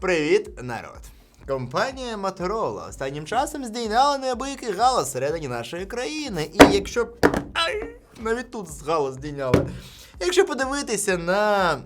Привіт, народ! Компанія Motorola останнім часом здійняла неабиякий галас всередині нашої країни. І якщо. Ай, навіть тут галас здійняли. Якщо подивитися на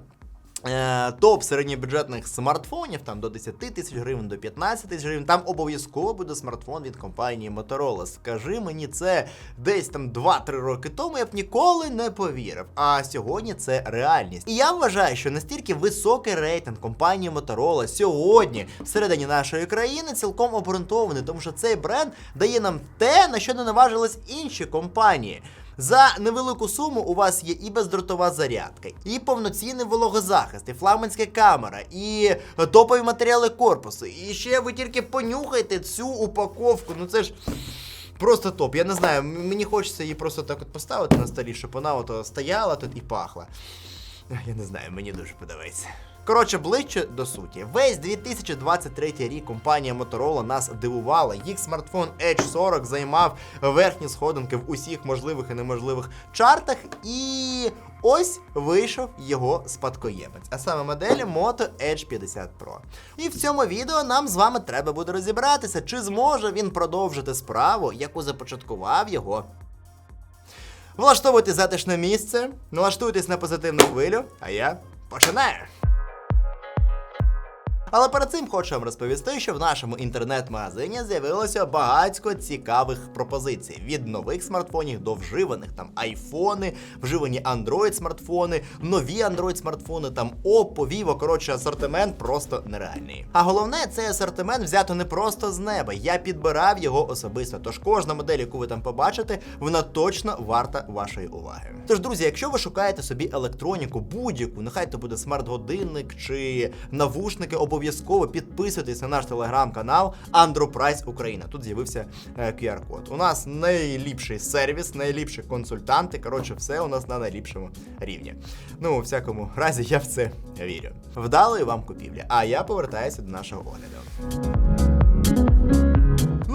топ середньобюджетних смартфонів, там до 10 тисяч гривень, до 15 тисяч гривень, там обов'язково буде смартфон від компанії Motorola. Скажи мені це десь там 2-3 роки тому, я б ніколи не повірив. А сьогодні це реальність. І я вважаю, що настільки високий рейтинг компанії Motorola сьогодні всередині нашої країни цілком обґрунтований, тому що цей бренд дає нам те, на що не наважились інші компанії. За невелику суму у вас є і бездротова зарядка, і повноцінний вологозахист, і флагманська камера, і топові матеріали корпусу. І ще ви тільки понюхайте цю упаковку. Ну це ж. Просто топ. Я не знаю, мені хочеться її просто так от поставити на столі, щоб вона ото стояла тут і пахла. Я не знаю, мені дуже подобається. Коротше, ближче до суті. Весь 2023 рік компанія Motorola нас дивувала. Їх смартфон Edge 40 займав верхні сходинки в усіх можливих і неможливих чартах. І ось вийшов його спадкоємець, а саме модель Moto Edge 50 Pro. І в цьому відео нам з вами треба буде розібратися, чи зможе він продовжити справу, яку започаткував його Влаштовуйте затишне місце, налаштуйтесь на позитивну хвилю, а я починаю. Але перед цим хочу вам розповісти, що в нашому інтернет-магазині з'явилося багатько цікавих пропозицій від нових смартфонів до вживаних там айфони, вживані Android смартфони, нові Android смартфони, там Oppo, Vivo, коротше, асортимент просто нереальний. А головне, цей асортимент взято не просто з неба. Я підбирав його особисто. Тож кожна модель, яку ви там побачите, вона точно варта вашої уваги. Тож, друзі, якщо ви шукаєте собі електроніку, будь-яку, нехай то буде смарт-годинник чи навушники, обов'язково підписуйтесь на наш телеграм-канал Андропрайс Україна. Тут з'явився е, QR-код. У нас найліпший сервіс, найліпші консультанти. Коротше, все у нас на найліпшому рівні. Ну, у всякому разі, я в це вірю. Вдалої вам купівлі. А я повертаюся до нашого огляду.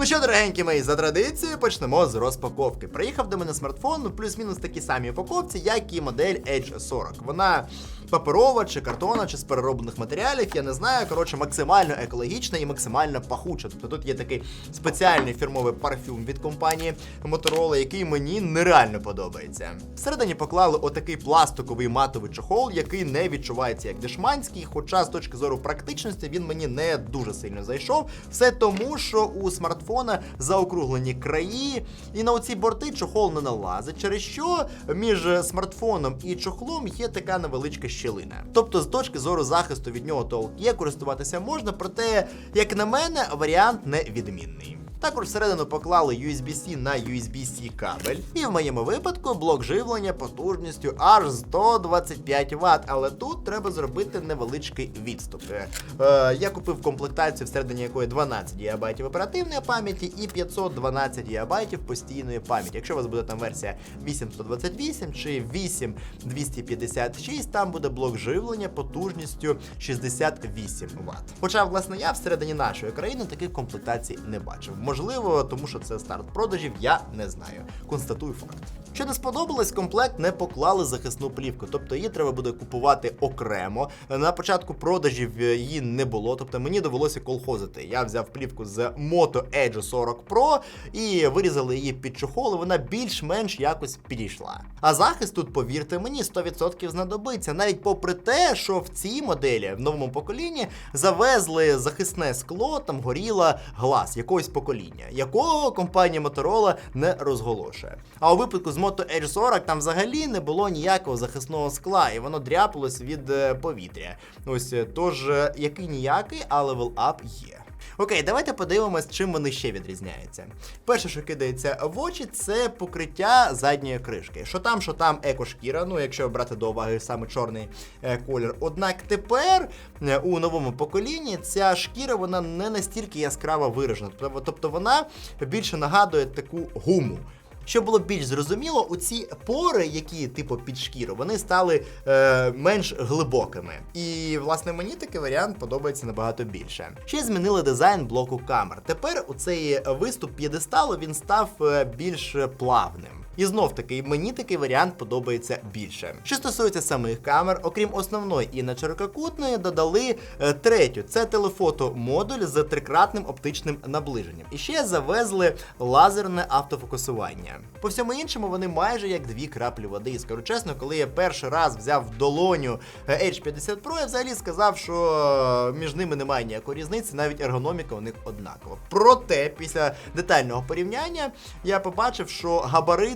Ну що, дорогенькі мої, за традицією почнемо з розпаковки. Приїхав до мене смартфон, ну плюс-мінус такі самі упаковці, як і модель Edge 40. Вона паперова чи картона, чи з перероблених матеріалів, я не знаю. Коротше, максимально екологічна і максимально пахуча. Тобто тут є такий спеціальний фірмовий парфюм від компанії Motorola, який мені нереально подобається. Всередині поклали отакий пластиковий матовий чохол, який не відчувається як дешманський, хоча з точки зору практичності він мені не дуже сильно зайшов. Все тому, що у смартфона заокруглені краї, і на оці борти чохол не налазить, через що між смартфоном і чохлом є така невеличка щілина. Тобто, з точки зору захисту від нього толк є, користуватися можна, проте, як на мене, варіант не відмінний. Також всередину поклали USB-C на USB-C кабель, і в моєму випадку блок живлення потужністю аж 125 Вт, але тут треба зробити невеличкий відступ. Е, я купив комплектацію, всередині якої 12 ГБ оперативної пам'яті і 512 ГБ постійної пам'яті. Якщо у вас буде там версія 8128 чи 8256, там буде блок живлення потужністю 68 Вт. Хоча, власне, я всередині нашої країни таких комплектацій не бачив. Можливо, тому що це старт продажів, я не знаю. Констатую факт. Що не сподобалось, комплект не поклали захисну плівку, тобто її треба буде купувати окремо. На початку продажів е, її не було, тобто мені довелося колхозити. Я взяв плівку з Moto Edge 40 Pro і вирізали її під чохол, і вона більш-менш якось підійшла. А захист тут, повірте мені, 100% знадобиться, навіть попри те, що в цій моделі в новому поколінні завезли захисне скло, там горіла глаз якогось покоління, якого компанія Motorola не розголошує. А у випадку з Moto Edge 40 там взагалі не було ніякого захисного скла, і воно дряпалось від е, повітря. Ось е, тож, е, який ніякий, а левел ап є. Окей, давайте подивимось, чим вони ще відрізняються. Перше, що кидається в очі, це покриття задньої кришки. Що там, що там екошкіра, ну якщо брати до уваги саме чорний е, колір. Однак тепер е, у новому поколінні ця шкіра вона не настільки яскраво виражена. Тобто- вона більше нагадує таку гуму. Щоб було більш зрозуміло, у ці пори, які типу під шкіру, вони стали е, менш глибокими. І власне мені такий варіант подобається набагато більше. Ще змінили дизайн блоку камер. Тепер у цей виступ п'єдесталу він став е, більш плавним. І знов таки, мені такий варіант подобається більше. Що стосується самих камер, окрім основної і на ширококутної, додали е, третю. Це телефото-модуль з трикратним оптичним наближенням. І ще завезли лазерне автофокусування. По всьому іншому, вони майже як дві краплі води. І скажу чесно, коли я перший раз взяв в долоню е, H50 Pro, я взагалі сказав, що е, між ними немає ніякої різниці, навіть ергономіка у них однакова. Проте, після детального порівняння, я побачив, що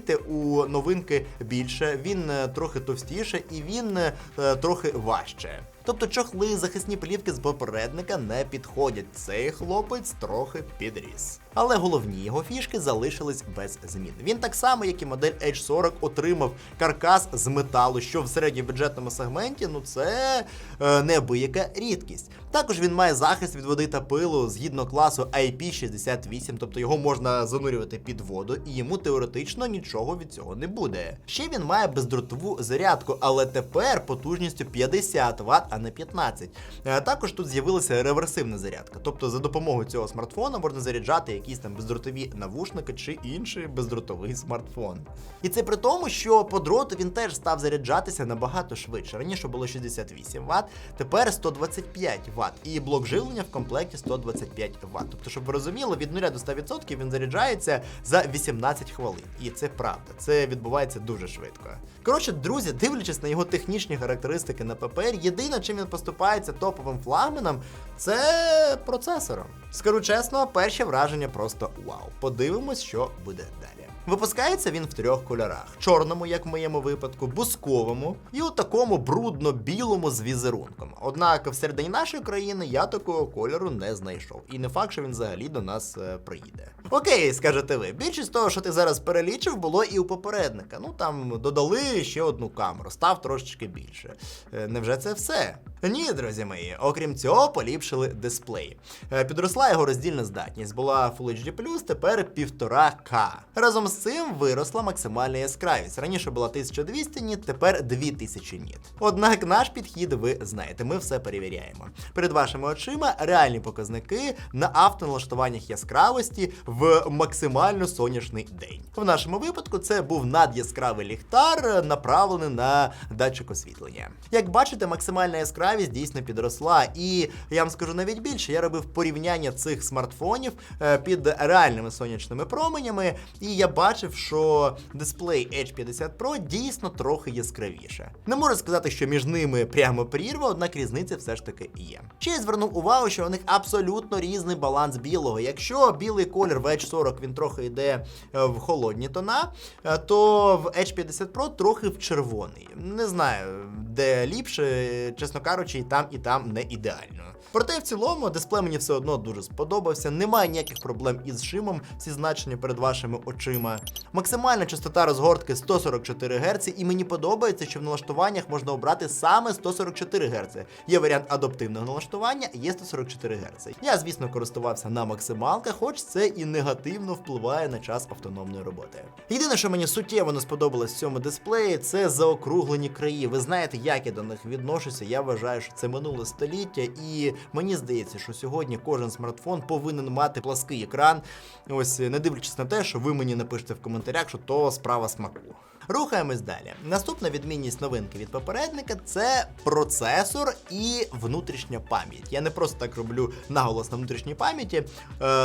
габарити у новинки більше, він е, трохи товстіше і він е, трохи важче. Тобто чохли, захисні плівки з попередника не підходять. Цей хлопець трохи підріс. Але головні його фішки залишились без змін. Він так само, як і модель H40, отримав каркас з металу, що в середньобюджетному сегменті ну це е, неабияка рідкість. Також він має захист від води та пилу згідно класу IP68, тобто його можна занурювати під воду, і йому теоретично нічого від цього не буде. Ще він має бездротову зарядку, але тепер потужністю 50 Вт, а не 15. Е, Також тут з'явилася реверсивна зарядка, тобто за допомогою цього смартфона можна заряджати якісь там бездротові навушники чи інший бездротовий смартфон. І це при тому, що по дроту він теж став заряджатися набагато швидше. Раніше було 68 Вт, тепер 125 Вт. І блок живлення в комплекті 125 Вт. Тобто, щоб ви розуміли, від 0 до 100% він заряджається за 18 хвилин. І це правда, це відбувається дуже швидко. Коротше, друзі, дивлячись на його технічні характеристики на ППР, єдине, чим він поступається топовим флагманом, це процесором. Скажу чесно, перше враження просто вау. Подивимось, що буде далі. Випускається він в трьох кольорах: чорному, як в моєму випадку, бусковому і у такому брудно-білому з візерунком. Однак всередині нашої країни я такого кольору не знайшов. І не факт, що він взагалі до нас е, приїде. Окей, скажете ви, більшість того, що ти зараз перелічив, було і у попередника. Ну там додали ще одну камеру, став трошечки більше. Е, невже це все? Ні, друзі мої, окрім цього, поліпшили дисплей. Е, Підросла його роздільна здатність, була Full HD+, тепер 1,5К. Разом з цим виросла максимальна яскравість. Раніше була 1200 ніт, тепер 2000 ніт. Однак наш підхід ви знаєте, ми все перевіряємо. Перед вашими очима реальні показники на автоналаштуваннях яскравості в максимально сонячний день. В нашому випадку це був надяскравий ліхтар, направлений на датчик освітлення. Як бачите, максимальна яскравість дійсно підросла, і я вам скажу навіть більше, я робив порівняння цих смартфонів е, під реальними сонячними променями, і я бачив, що дисплей H50 Pro дійсно трохи яскравіше. Не можу сказати, що між ними прямо прірва, однак різниця все ж таки є. Ще я звернув увагу, що у них абсолютно різний баланс білого. Якщо білий колір в H40 він трохи йде е, в холодні тона, е, то в H50 Pro трохи в червоний. Не знаю, де ліпше, чесно кажучи, і там, і там не ідеально. Проте в цілому дисплей мені все одно дуже сподобався. Немає ніяких проблем із шимом, всі значення перед вашими очима. Максимальна частота розгортки 144 Гц, і мені подобається, що в налаштуваннях можна обрати саме 144 Гц. Є варіант адаптивного налаштування, є 144 Гц. Я, звісно, користувався на максималках, хоч це і негативно впливає на час автономної роботи. Єдине, що мені суттєво не сподобалось в цьому дисплеї, це заокруглені краї. Ви знаєте, як я до них відношуся. Я вважаю, що це минуле століття, і мені здається, що сьогодні кожен смартфон повинен мати плаский екран. Ось не дивлячись на те, що ви мені напишете в коментарях, що то справа смаку. Рухаємось далі. Наступна відмінність новинки від попередника це процесор і внутрішня пам'ять. Я не просто так роблю наголос на внутрішній пам'яті, е,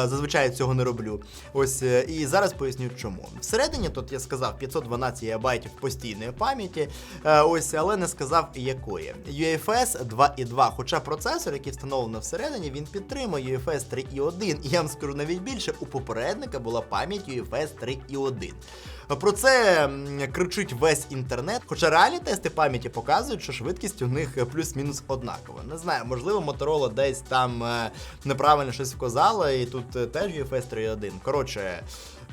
зазвичай цього не роблю. Ось е, і зараз поясню чому. Всередині тут я сказав 512 ГБ постійної пам'яті, е, ось, але не сказав якої. UFS 2.2, хоча процесор, який встановлено всередині, він підтримує UFS 3.1. І я вам скажу навіть більше, у попередника була пам'ять UFS 3.1. Про це кричить весь інтернет. Хоча реальні тести пам'яті показують, що швидкість у них плюс-мінус однакова. Не знаю, можливо, Motorola десь там е, неправильно щось вказала, і тут е, теж UFS 3.1. Коротше,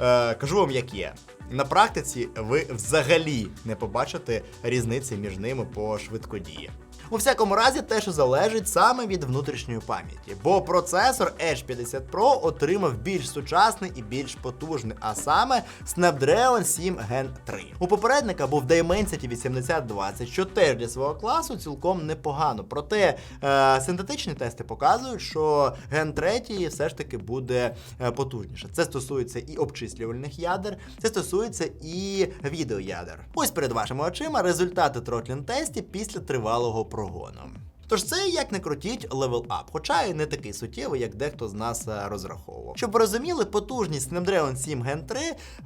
е, кажу вам, як є. На практиці ви взагалі не побачите різниці між ними по швидкодії. У всякому разі, те, що залежить саме від внутрішньої пам'яті, бо процесор Edge 50 Pro отримав більш сучасний і більш потужний, а саме Snapdragon 7 Gen 3. У попередника був Dimensity 8020, що теж для свого класу цілком непогано. Проте е, синтетичні тести показують, що Gen 3 все ж таки буде е, потужніше. Це стосується і обчислювальних ядер, це стосується і відеоядер. Ось перед вашими очима результати тротлін тестів після тривалого прогону. Тож це як не крутіть левел ап, хоча і не такий суттєвий, як дехто з нас е, розраховував. Щоб ви розуміли, потужність Snapdragon 7 Gen 3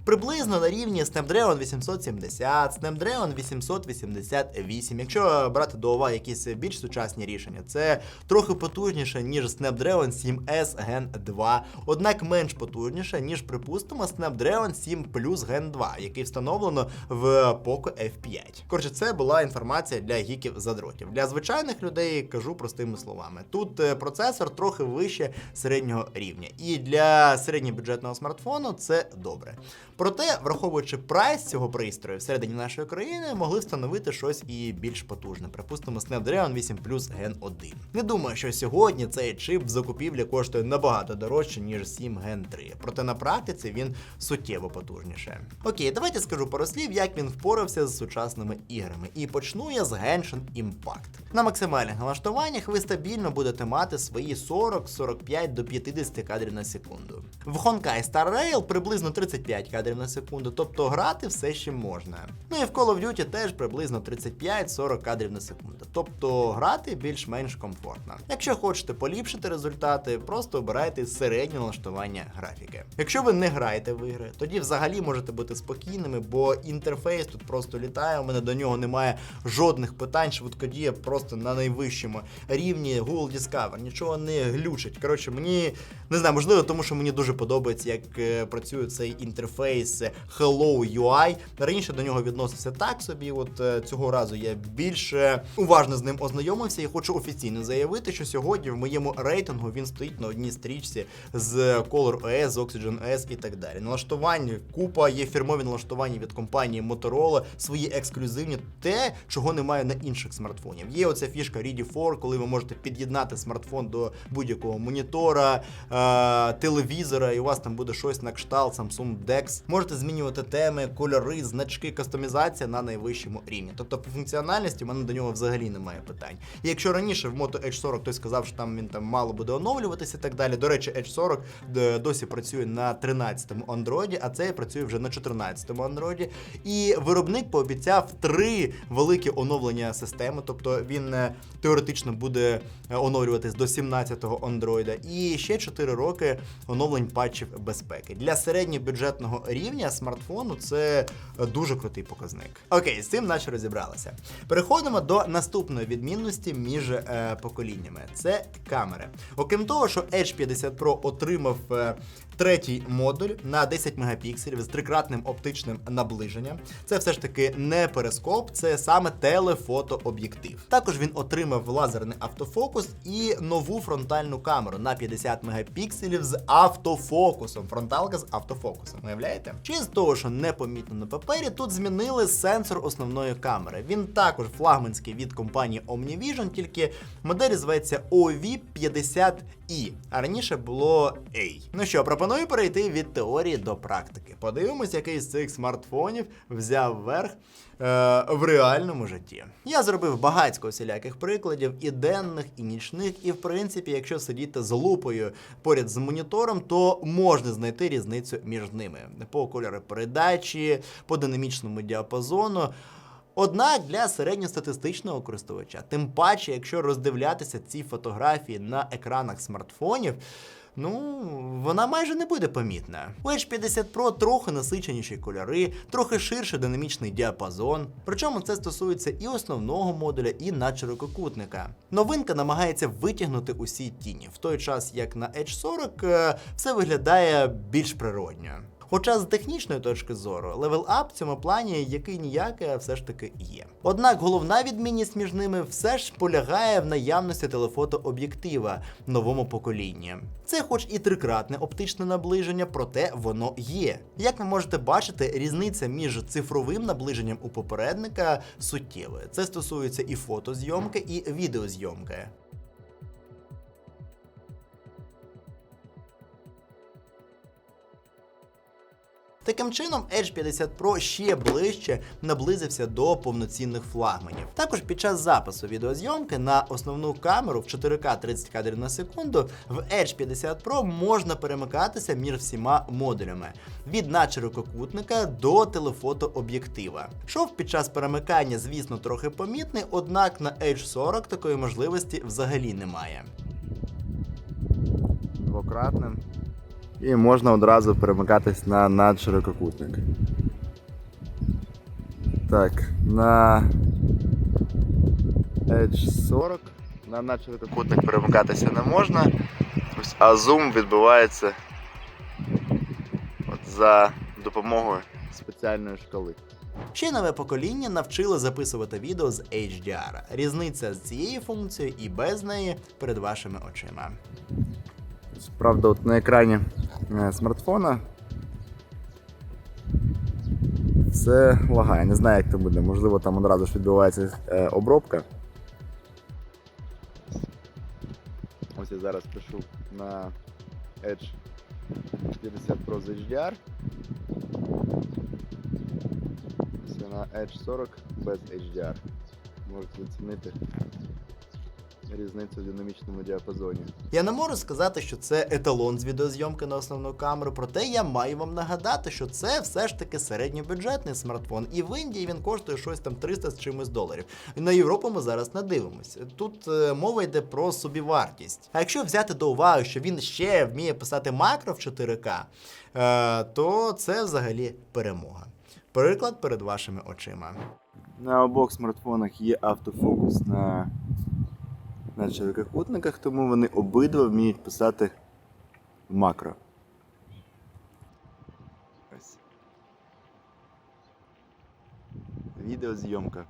приблизно на рівні Snapdragon 870, Snapdragon 888. Якщо брати до уваги якісь більш сучасні рішення, це трохи потужніше, ніж Snapdragon 7S Gen 2, однак менш потужніше, ніж, припустимо, Snapdragon 7 Plus Gen 2, який встановлено в Poco F5. Коротше, це була інформація для гіків задротів. Для звичайних людей кажу простими словами. Тут е, процесор трохи вище середнього рівня. І для середньобюджетного смартфону це добре. Проте, враховуючи прайс цього пристрою всередині нашої країни, могли встановити щось і більш потужне. Припустимо, Snapdragon 8 Plus Gen 1. Не думаю, що сьогодні цей чип в закупівлі коштує набагато дорожче, ніж 7 Gen 3. Проте на практиці він суттєво потужніше. Окей, давайте скажу пару слів, як він впорався з сучасними іграми. І почну я з Genshin Impact. На максимальних налаштуваннях ви стабільно будете мати свої 40-45 до 50 кадрів на секунду. В Honkai Star Rail приблизно 35 кадрів на секунду, тобто грати все ще можна. Ну і в Call of Duty теж приблизно 35-40 кадрів на секунду, тобто грати більш-менш комфортно. Якщо хочете поліпшити результати, просто обирайте середнє налаштування графіки. Якщо ви не граєте в ігри, тоді взагалі можете бути спокійними, бо інтерфейс тут просто літає. У мене до нього немає жодних питань, швидкодія просто на найвищому вищому рівні Google Discover, нічого не глючить. Коротше, мені не знаю, можливо, тому що мені дуже подобається, як е, працює цей інтерфейс Hello UI. Раніше до нього відносився так собі. От е, цього разу я більше уважно з ним ознайомився і хочу офіційно заявити, що сьогодні в моєму рейтингу він стоїть на одній стрічці з Color OS, з Oxygen OS і так далі. Налаштування купа є фірмові налаштування від компанії Motorola, свої ексклюзивні, те, чого немає на інших смартфонів. Є оця фішка Read 4, коли ви можете під'єднати смартфон до будь-якого монітора, е телевізора, і у вас там буде щось на кшталт, Samsung DeX. Можете змінювати теми, кольори, значки, кастомізація на найвищому рівні. Тобто, по функціональності в мене до нього взагалі немає питань. І якщо раніше в Moto H40 хтось сказав, що там він там мало буде оновлюватися і так далі. До речі, H40 е, досі працює на 13-му Android, а цей працює вже на 14-му Android. І виробник пообіцяв три великі оновлення системи, тобто він не теоретично буде е, оновлюватись до 17-го Android. І ще 4 роки оновлень патчів безпеки. Для середньобюджетного рівня смартфону це е, дуже крутий показник. Окей, з цим наче розібралися. Переходимо до наступної відмінності між е, поколіннями. Це камери. Окрім того, що Edge 50 Pro отримав е, третій модуль на 10 мегапікселів з трикратним оптичним наближенням. Це все ж таки не перископ, це саме телефотооб'єктив. Також він отримав лазерний автофокус і нову фронтальну камеру на 50 мегапікселів з автофокусом. Фронталка з автофокусом. Уявляєте? Чи з того, що непомітно на папері, тут змінили сенсор основної камери. Він також флагманський від компанії OmniVision, тільки модель зветься OV50i, а раніше було A. Ну що, пропоную перейти від теорії до практики. Подивимось, який з цих смартфонів взяв верх. е, В реальному житті я зробив багатько всіляких прикладів, і денних, і нічних, і в принципі, якщо сидіти з лупою поряд з монітором, то можна знайти різницю між ними по кольору передачі, по динамічному діапазону. Однак для середньостатистичного користувача, тим паче, якщо роздивлятися ці фотографії на екранах смартфонів. Ну, вона майже не буде помітна. У Edge 50 Pro трохи насиченіші кольори, трохи ширший динамічний діапазон. Причому це стосується і основного модуля, і надширококутника. Новинка намагається витягнути усі тіні, в той час як на Edge 40 е, все виглядає більш природньо. Хоча з технічної точки зору левел-ап в цьому плані який ніякий, а все ж таки є. Однак головна відмінність між ними все ж полягає в наявності телефотооб'єктива новому поколінні. Це хоч і трикратне оптичне наближення, проте воно є. Як ви можете бачити, різниця між цифровим наближенням у попередника суттєва. Це стосується і фотозйомки, і відеозйомки. Таким чином, Edge 50 Pro ще ближче наблизився до повноцінних флагманів. Також під час запису відеозйомки на основну камеру в 4К 30 кадрів на секунду в Edge 50 Pro можна перемикатися між всіма модулями від надширококутника до телефотооб'єктива. Шов під час перемикання, звісно, трохи помітний, однак на Edge 40 такої можливості взагалі немає. Двократним і можна одразу перемикатись на надширококутник. Так, на Edge 40 на надширококутник перемикатися не можна, а зум відбувається от за допомогою спеціальної шкали. Ще нове покоління навчило записувати відео з HDR. Різниця з цією функцією і без неї перед вашими очима. Правда, от на екрані е, смартфона все лагає. Не знаю, як це буде. Можливо, там одразу ж відбувається е, обробка. Ось я зараз пишу на Edge 50 Pro з HDR. Ось на Edge 40 без HDR. Можете оцінити різницю в динамічному діапазоні. Я не можу сказати, що це еталон з відеозйомки на основну камеру, проте я маю вам нагадати, що це все ж таки середньобюджетний смартфон, і в Індії він коштує щось там 300 з чимось доларів. І на Європу ми зараз не дивимося. Тут е, мова йде про собівартість. А якщо взяти до уваги, що він ще вміє писати макро в 4К, е, то це взагалі перемога. Приклад перед вашими очима. На обох смартфонах є автофокус на на ширококутниках, тому вони обидва вміють писати в макро. Ось. Відеозйомка.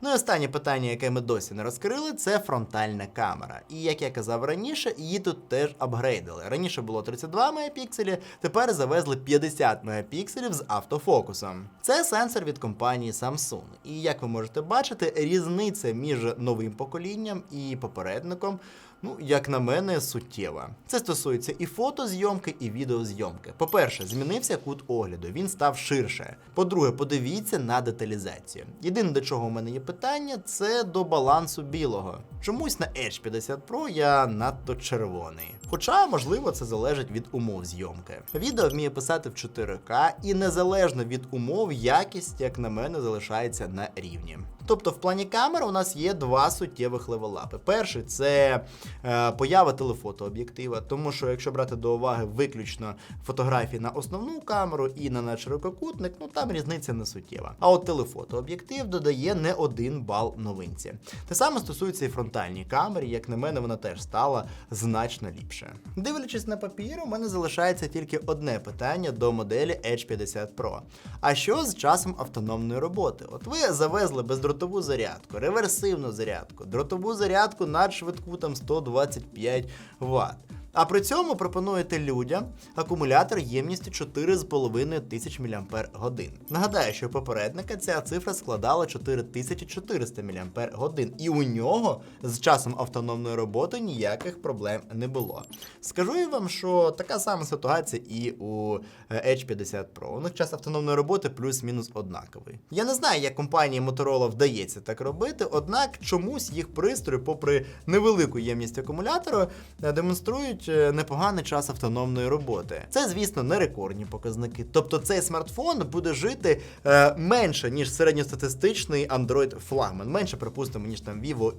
Ну і останнє питання, яке ми досі не розкрили, це фронтальна камера. І як я казав раніше, її тут теж апгрейдили. Раніше було 32 мегапікселі, тепер завезли 50 мегапікселів з автофокусом. Це сенсор від компанії Samsung. І як ви можете бачити, різниця між новим поколінням і попередником. Ну, як на мене, суттєва. Це стосується і фотозйомки, і відеозйомки. По-перше, змінився кут огляду, він став ширше. По-друге, подивіться на деталізацію. Єдине, до чого у мене є питання, це до балансу білого. Чомусь на Edge 50 Pro я надто червоний. Хоча, можливо, це залежить від умов зйомки. Відео вміє писати в 4К, і незалежно від умов, якість, як на мене, залишається на рівні. Тобто, в плані камер у нас є два суттєвих левелапи. Перший це е, поява телефотооб'єктива, тому що якщо брати до уваги виключно фотографії на основну камеру і на надширококутник, ну там різниця не суттєва. А от телефотооб'єктив додає не один бал новинці. Те саме стосується і фронтальній камері, як на мене, вона теж стала значно ліпше. Дивлячись на папір, у мене залишається тільки одне питання до моделі Edge 50 Pro. А що з часом автономної роботи? От ви завезли бездротову зарядку, реверсивну зарядку, дротову зарядку надшвидку там 125 Вт. А при цьому пропонуєте людям акумулятор ємністю 4,5 тисяч мАч. Нагадаю, що у попередника ця цифра складала 4400 мАч, і у нього з часом автономної роботи ніяких проблем не було. Скажу я вам, що така сама ситуація і у е, Edge 50 Pro. У них час автономної роботи плюс-мінус однаковий. Я не знаю, як компанії Motorola вдається так робити, однак чомусь їх пристрої, попри невелику ємність акумулятора, е, демонструють е, непоганий час автономної роботи. Це, звісно, не рекордні показники. Тобто цей смартфон буде жити е, менше, ніж середньостатистичний Android флагман. Менше, припустимо, ніж там Vivo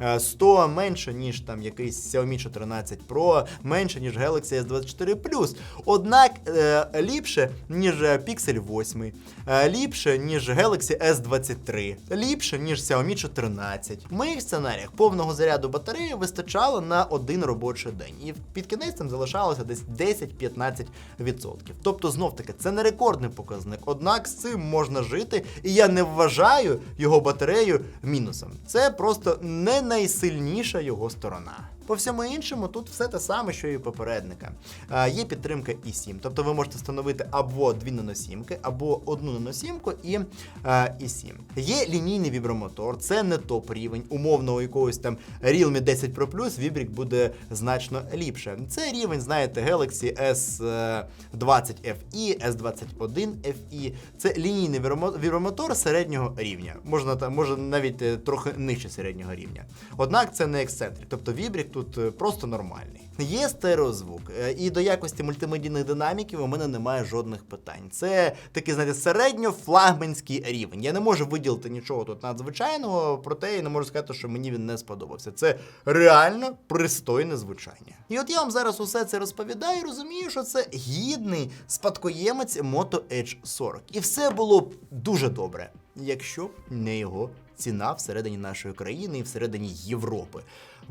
X100, менше, ніж там якийсь Xiaomi 14 Pro, менше, ніж Galaxy S24 Plus. Однак е, ліпше, ніж Pixel 8, е, ліпше, ніж Galaxy S23, ліпше, ніж Xiaomi 14. В моїх сценаріях повного заряду батареї вистачало на один робочий перший день. І під кінець там залишалося десь 10-15%. Тобто, знов таки, це не рекордний показник. Однак з цим можна жити, і я не вважаю його батарею мінусом. Це просто не найсильніша його сторона. По всьому іншому, тут все те саме, що і у попередника. А, є підтримка і 7. Тобто ви можете встановити або дві наносімки, або одну наносімку і а, і 7. Є лінійний вібромотор, це не топ рівень. Умовно у якогось там Realme 10 Pro Plus вібрік буде значно ліпше. Це рівень, знаєте, Galaxy S20 FE, S21 FE. Це лінійний вібромотор середнього рівня. Можна може навіть е, трохи нижче середнього рівня. Однак це не ексцентрик, тобто вібрік тут е, просто нормальний. Є стереозвук, е, і до якості мультимедійних динаміків у мене немає жодних питань. Це такий, знаєте, середньо-флагманський рівень. Я не можу виділити нічого тут надзвичайного, проте я не можу сказати, що мені він не сподобався. Це реально пристойне звучання. І от я вам зараз усе це розповідаю і розумію, що це гідний спадкоємець Moto Edge 40. І все було б дуже добре, якщо не його ціна всередині нашої країни і всередині Європи.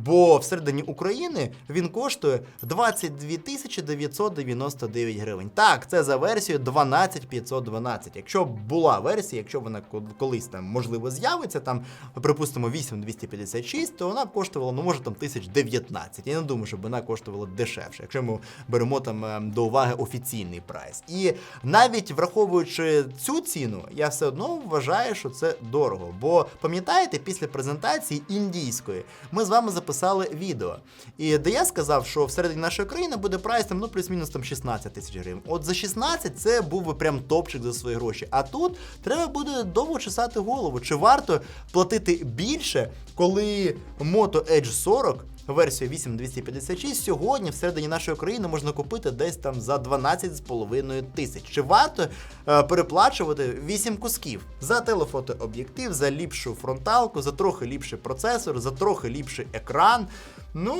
Бо всередині України він коштує 22 тисячі 999 гривень. Так, це за версією 12512. Якщо була версія, якщо вона колись там можливо з'явиться, там припустимо 8256, то вона б коштувала, ну може там 1019. Я не думаю, щоб вона коштувала дешевше, якщо ми беремо там е, до уваги офіційний прайс. І навіть враховуючи цю ціну, я все одно вважаю, що це дорого. Бо пам'ятаєте, після презентації індійської ми з вами записали відео, і де я сказав, що всередині нашої країни буде прайс там, ну плюс-мінус там 16 тисяч гривень. От за 16 це був би прям топчик за свої гроші. А тут треба буде довго чесати голову. Чи варто платити більше, коли Moto Edge 40 версію 8256 сьогодні всередині нашої країни можна купити десь там за 12,5 тисяч. Чи варто е, переплачувати 8 кусків за телефотооб'єктив, за ліпшу фронталку, за трохи ліпший процесор, за трохи ліпший екран? Ну,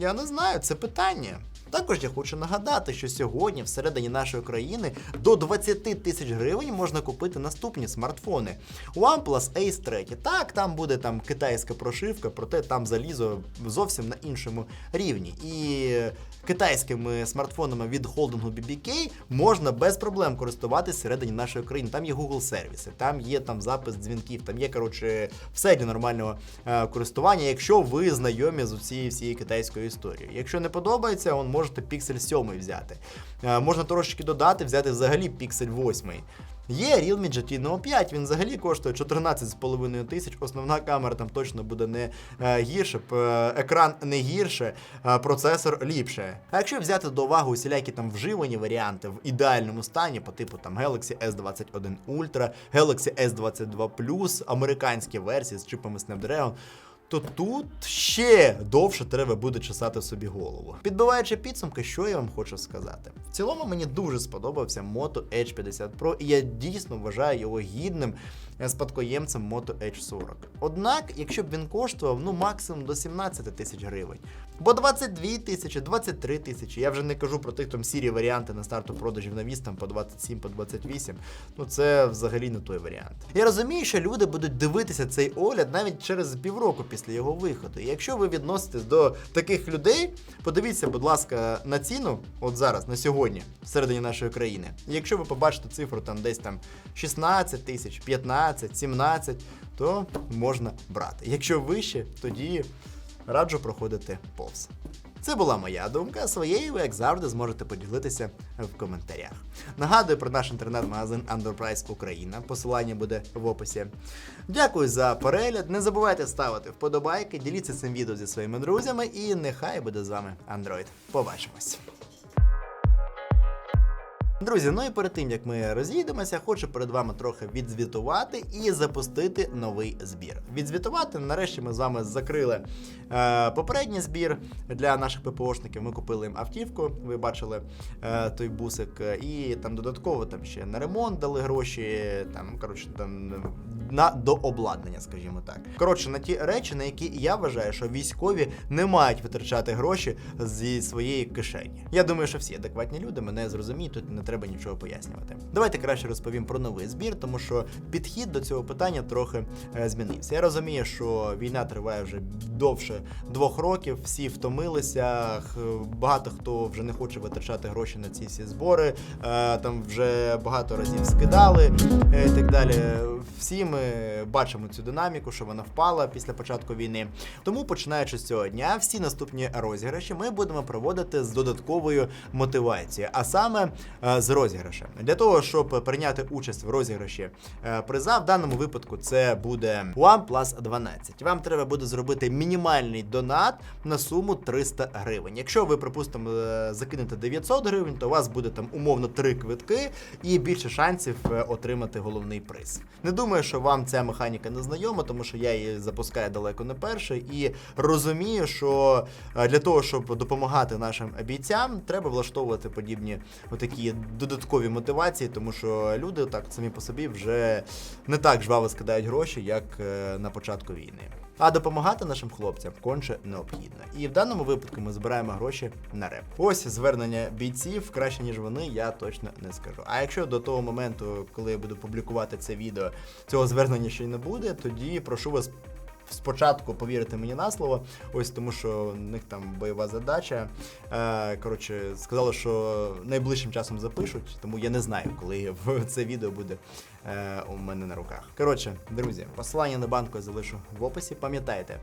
я не знаю, це питання. Також я хочу нагадати, що сьогодні всередині нашої країни до 20 тисяч гривень можна купити наступні смартфони. OnePlus Ace 3. Так, там буде там китайська прошивка, проте там залізо зовсім на іншому рівні. І китайськими смартфонами від холдингу BBK можна без проблем користуватися всередині нашої країни. Там є Google сервіси, там є там запис дзвінків, там є коротше все для нормального е, користування, якщо ви знайомі з цією всією китайською історією. Якщо не подобається, он можете Pixel 7 взяти. Е, можна трошечки додати, взяти взагалі Pixel 8. Є Realme GT Neo 5, він взагалі коштує 14,5 тисяч. Основна камера там точно буде не е, гірше, е, екран не гірше, процесор ліпше. А якщо взяти до уваги усілякі там вживані варіанти в ідеальному стані, по типу там Galaxy S21 Ultra, Galaxy S22 Plus, американські версії з чипами Snapdragon, то тут ще довше треба буде чесати собі голову. Підбиваючи підсумки, що я вам хочу сказати. В цілому мені дуже сподобався Moto Edge 50 Pro, і я дійсно вважаю його гідним спадкоємцем Moto Edge 40. Однак, якщо б він коштував ну максимум до 17 тисяч гривень, бо 22 тисячі, 23 тисячі, я вже не кажу про тих там сірі варіанти на старту продажів на там по 27, по 28, ну це взагалі не той варіант. Я розумію, що люди будуть дивитися цей огляд навіть через півроку після його виходу. І якщо ви відноситесь до таких людей, подивіться, будь ласка, на ціну, от зараз, на сьогодні, всередині нашої країни. І якщо ви побачите цифру там десь там 16 тисяч, 15, 17, то можна брати. Якщо вище, тоді раджу проходити повз. Це була моя думка. Своєю ви, як завжди, зможете поділитися в коментарях. Нагадую про наш інтернет-магазин Underprice Україна. Посилання буде в описі. Дякую за перегляд. Не забувайте ставити вподобайки, діліться цим відео зі своїми друзями, і нехай буде з вами Android. Побачимось. Друзі, ну і перед тим як ми розійдемося, хочу перед вами трохи відзвітувати і запустити новий збір. Відзвітувати нарешті ми з вами закрили е, попередній збір для наших ППОшників. Ми купили їм автівку. Ви бачили е, той бусик, і там додатково там ще на ремонт дали гроші. Там коротше там на дообладнання, скажімо так. Коротше, на ті речі, на які я вважаю, що військові не мають витрачати гроші зі своєї кишені. Я думаю, що всі адекватні люди мене зрозуміють, тут не треба нічого пояснювати. Давайте краще розповім про новий збір, тому що підхід до цього питання трохи е, змінився. Я розумію, що війна триває вже довше двох років, всі втомилися. Багато хто вже не хоче витрачати гроші на ці всі збори. е, Там вже багато разів скидали е, і так далі. Всі ми бачимо цю динаміку, що вона впала після початку війни. Тому, починаючи з цього дня, всі наступні розіграші ми будемо проводити з додатковою мотивацією, а саме е, з розіграшем. Для того, щоб прийняти участь в розіграші е, приза, в даному випадку це буде OnePlus 12. Вам треба буде зробити мінімальний донат на суму 300 гривень. Якщо ви, припустимо, е, закинете 900 гривень, то у вас буде там умовно 3 квитки і більше шансів отримати головний приз. Не думаю, що вам ця механіка не знайома, тому що я її запускаю далеко не перше, і розумію, що е, для того, щоб допомагати нашим бійцям, треба влаштовувати подібні отакі додаткові мотивації, тому що люди так самі по собі вже не так жваво скидають гроші, як е, на початку війни. А допомагати нашим хлопцям конче необхідно. І в даному випадку ми збираємо гроші на реп. Ось звернення бійців краще ніж вони, я точно не скажу. А якщо до того моменту, коли я буду публікувати це відео, цього звернення ще й не буде, тоді прошу вас. Спочатку повірити мені на слово, ось тому що в них там бойова задача. Е, коротше, сказали, що найближчим часом запишуть, тому я не знаю, коли це відео буде е, у мене на руках. Коротше, друзі, посилання на банку я залишу в описі. Пам'ятайте,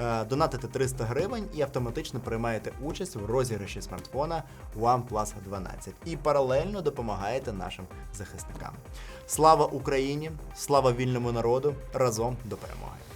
е, донатите 300 гривень і автоматично приймаєте участь в розіграші смартфона OnePlus 12 і паралельно допомагаєте нашим захисникам. Слава Україні! Слава вільному народу! Разом до перемоги!